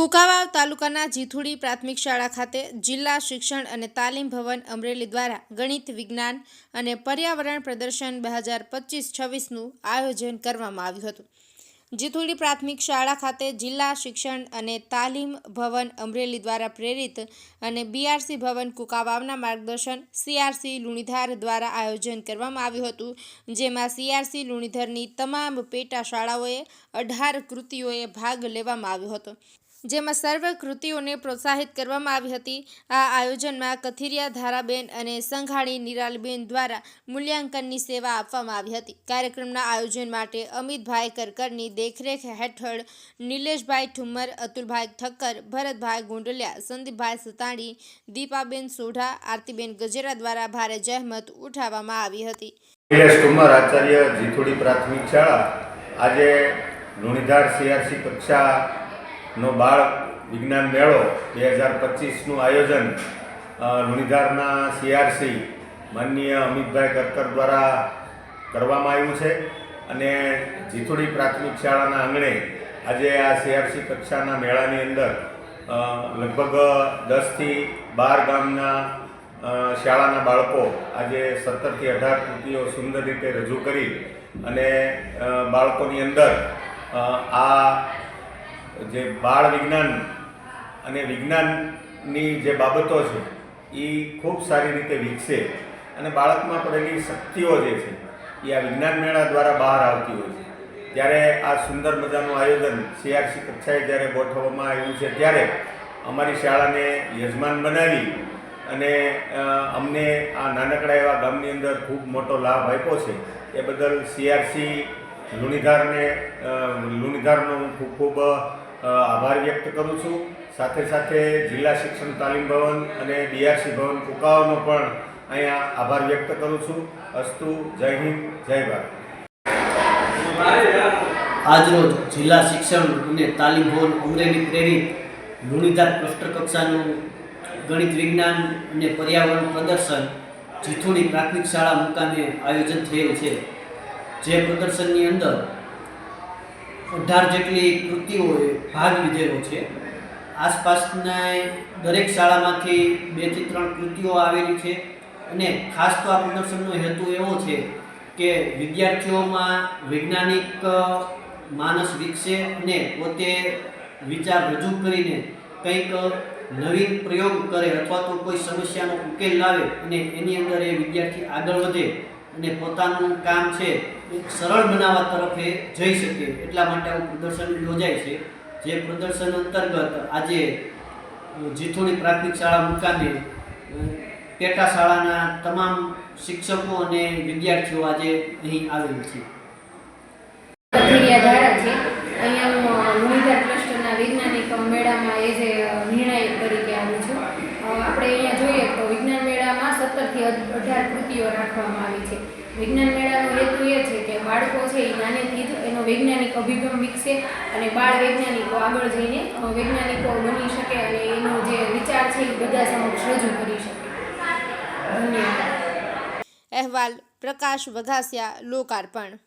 કુકાવાવ તાલુકાના જીથુડી પ્રાથમિક શાળા ખાતે જિલ્લા શિક્ષણ અને તાલીમ ભવન અમરેલી દ્વારા ગણિત, વિજ્ઞાન અને પર્યાવરણ પ્રદર્શન બે હજાર પચીસ છવ્વીસનું આયોજન કરવામાં આવ્યું હતું. જીથુડી પ્રાથમિક શાળા ખાતે જિલ્લા શિક્ષણ અને તાલીમ ભવન અમરેલી દ્વારા પ્રેરિત અને બીઆરસી ભવન કુકાવાવના માર્ગદર્શન સીઆરસી લુણીધાર દ્વારા આયોજન કરવામાં આવ્યું હતું, જેમાં સીઆરસી લુણીધરની તમામ પેટા શાળાઓએ અઢાર કૃતિઓએ ભાગ લેવામાં આવ્યો હતો. જેમાં સર્વ કૃતિઓને પ્રોત્સાહિત કરવામાં આવી હતી. આ આયોજનમાં કથિરિયા ધારાબેન અને સંઘાણી નિરાલબેન દ્વારા મૂલ્યાંકનની સેવા આપવામાં આવી હતી. કાર્યક્રમના આયોજન માટે અમિતભાઈ કરકરની દેખરેખ હેઠળ નિલેશભાઈ ઠુમ્મર, અતુલભાઈ ઠક્કર, ભરતભાઈ ગુંડલિયા, સંદીપભાઈ સતાણી, દીપાબેન સોઢા, આરતીબેન ગજેરા દ્વારા ભારે જહેમત ઉઠાવવામાં આવી હતી. આચાર્ય પ્રાથમિક શાળા. આજે સીઆરસી કક્ષાનો બાળ વિજ્ઞાન મેળો બે હજાર પચીસનું આયોજન લુણીધારના સીઆરસી માનનીય અમિતભાઈ કરકર દ્વારા કરવામાં આવ્યું છે અને જીથોડી પ્રાથમિક શાળાના આંગણે આજે આ સીઆરસી કક્ષાના મેળાની અંદર લગભગ દસથી બાર ગામના શાળાના બાળકો આજે સત્તરથી અઢાર કૃતિઓ સુંદર રીતે રજૂ કરી અને બાળકોની અંદર આ જે બાળ વિજ્ઞાન અને વિજ્ઞાનની જે બાબતો છે, એ ખૂબ સારી રીતે વિકસે અને બાળકમાં પડેલી શક્તિઓ જે છે, એ આ વિજ્ઞાન મેળા દ્વારા બહાર આવતી હોય છે. ત્યારે આ સુંદર મજાનું આયોજન સીઆરસી કક્ષાએ જ્યારે ગોઠવવામાં આવ્યું છે, ત્યારે અમારી શાળાને યજમાન બનાવી અને અમને આ નાનકડા એવા ગામની અંદર ખૂબ મોટો લાભ આપ્યો છે. એ બદલ સીઆરસી લુણીધારને લુણીધારનો હું ખૂબ ખૂબ આભાર વ્યક્ત કરું છું. સાથે સાથે જિલ્લા શિક્ષણ તાલીમ ભવન અને બીઆરસી ભવન કુકાવાનો પણ અહીંયા આભાર વ્યક્ત કરું છું. અસ્તુ, જય હિન્દ, જય ભારત. આજરોજ જિલ્લા શિક્ષણ અને તાલીમ ભવન અમરેલી પ્રેરિત લુણીધાર ક્લસ્ટર કક્ષાનું ગણિત વિજ્ઞાન અને પર્યાવરણ પ્રદર્શન જીથુણી પ્રાથમિક શાળા મુકામે આયોજન થયેલ છે. જે પ્રદર્શનની અંદર અઢાર જેટલી કૃતિઓએ ભાગ લીધેલો છે. આસપાસના દરેક શાળામાંથી બેથી ત્રણ કૃતિઓ આવેલી છે અને ખાસ તો આ પ્રદર્શનનો હેતુ એવો છે કે વિદ્યાર્થીઓમાં વૈજ્ઞાનિક માનસ વિકસે અને પોતે વિચાર રજૂ કરીને કંઈક નવીન પ્રયોગ કરે અથવા તો કોઈ સમસ્યાનો ઉકેલ લાવે અને એની અંદર એ વિદ્યાર્થી આગળ વધે અને પોતાનું કામ છે એ સરળ બનાવવા તરફે જઈ શકે એટલા માટે આવું પ્રદર્શન યોજાય છે. જે પ્રદર્શન અંતર્ગત આજે જીથોની પ્રાથમિક શાળા મુકામે પેટા શાળાના તમામ શિક્ષકો અને વિદ્યાર્થીઓ આજે અહીં આવેલ છે કથિરિયા ધારા છે અહીંયા હું લુણીધાર ક્લસ્ટરના વૈજ્ઞાનિક મેળામાં એઝ એ નિર્ણાયક તરીકે આવી છું અ, આપણે અહીંયા જોઈએ તો વિજ્ઞાન મેળામાં અઢાર કૃતિઓ રાખવામાં આવી છે. વિજ્ઞાન મેળાનો હેતુ એ છે કે બાળકો છે એ નાનેથી જ એનો વૈજ્ઞાનિક અભિગમ વિકસે અને બાળ વૈજ્ઞાનિકો આગળ જઈને વૈજ્ઞાનિકો બની શકે અને એનો જે વિચાર છે એ બધા સમક્ષ રજૂ કરી શકે. ધન્યવાદ. અહેવાલ પ્રકાશ વઘાસિયા લોકાર્પણ.